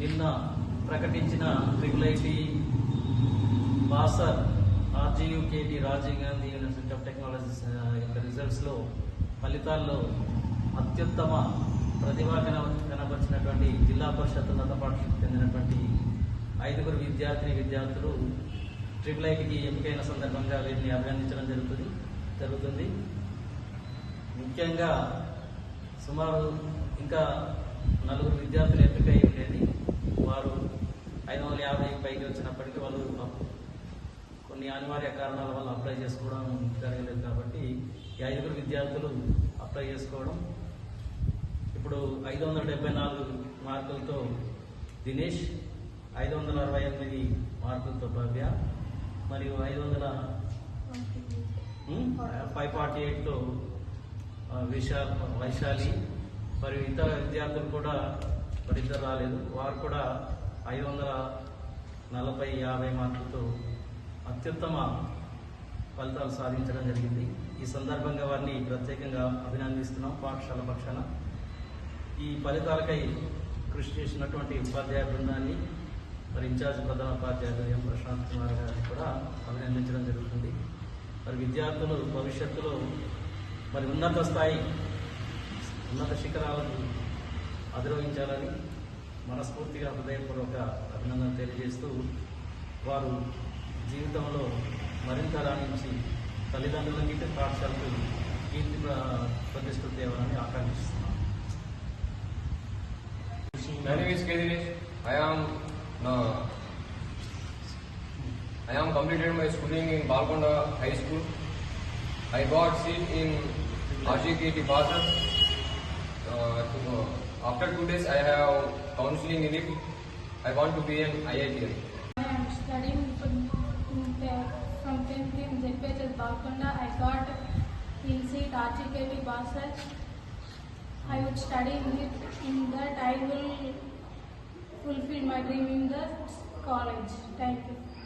నిన్న ప్రకటించిన triple IT master RGUKT Rajiv Gandhi university of technologies యొక్క రిజల్ట్స్లో ఫలితాల్లో అత్యుత్తమ ప్రతిభా కన- కనబరిచినటువంటి జిల్లా పరిషత్ ఉన్నత పాఠశాలకు చెందినటువంటి ఐదుగురు విద్యార్థిని విద్యార్థులు ట్రిపుల్ ఐటీకి ఎంపికైన సందర్భంగా వీరిని అభినందించడం జరుగుతుంది జరుగుతుంది. ముఖ్యంగా సుమారు ఇంకా నలుగురు విద్యార్థులు ఎంపికై ఉండేది. వారు ఐదు వందల యాభై పైకి వచ్చినప్పటికీ వాళ్ళు కొన్ని అనివార్య కారణాల వల్ల అప్లై చేసుకోవడం జరగలేదు కాబట్టి ఈ ఐదుగురు విద్యార్థులు అప్లై చేసుకోవడం. ఇప్పుడు ఐదు వందల డెబ్బై నాలుగు మార్కులతో దినేష్ ఐదు వందల అరవై ఎనిమిది మార్కులతో భవ్య మరియు ఐదు వందల ఫైవ్ ఫార్టీ ఎయిట్తో విశాల్ వైశాలి మరియు ఇతర విద్యార్థులు కూడా మరి ఇద్దరు రాలేదు. వారు కూడా ఐదు వందల నలభై యాభై మార్కులతో అత్యుత్తమ ఫలితాలు సాధించడం జరిగింది. ఈ సందర్భంగా వారిని ప్రత్యేకంగా అభినందిస్తున్నాం పాఠశాల పక్షాన. ఈ ఫలితాలకై కృషి చేసినటువంటి ఉపాధ్యాయ బృందాన్ని మరి ఇన్ఛార్జ్ ప్రధాన ఉపాధ్యాయులు ఎం ప్రశాంత్ కుమార్ గారిని కూడా అభినందించడం జరుగుతుంది. మరి విద్యార్థులు భవిష్యత్తులో మరి ఉన్నత స్థాయి ఉన్నత శిఖరాలకు ఆదిరోగించాలని మనస్ఫూర్తిగా హృదయపూర్వక అభినందన తెలియజేస్తూ వారు జీవితంలో మరింత రాణించి తల్లిదండ్రులకి పాఠశాలకు కీర్తి ప్రతిష్ట తేవాలని ఆకాంక్షిస్తున్నాం. My schooling in Balkonda high school I got seat in RGKT బాధ After two days, I have counseling in it. I want to be an IITian. I am studying from, from 10th in ZPHS. I got in seat RGKT Basel. I would study in it. In that, I will fulfill my dream in the college. Thank you.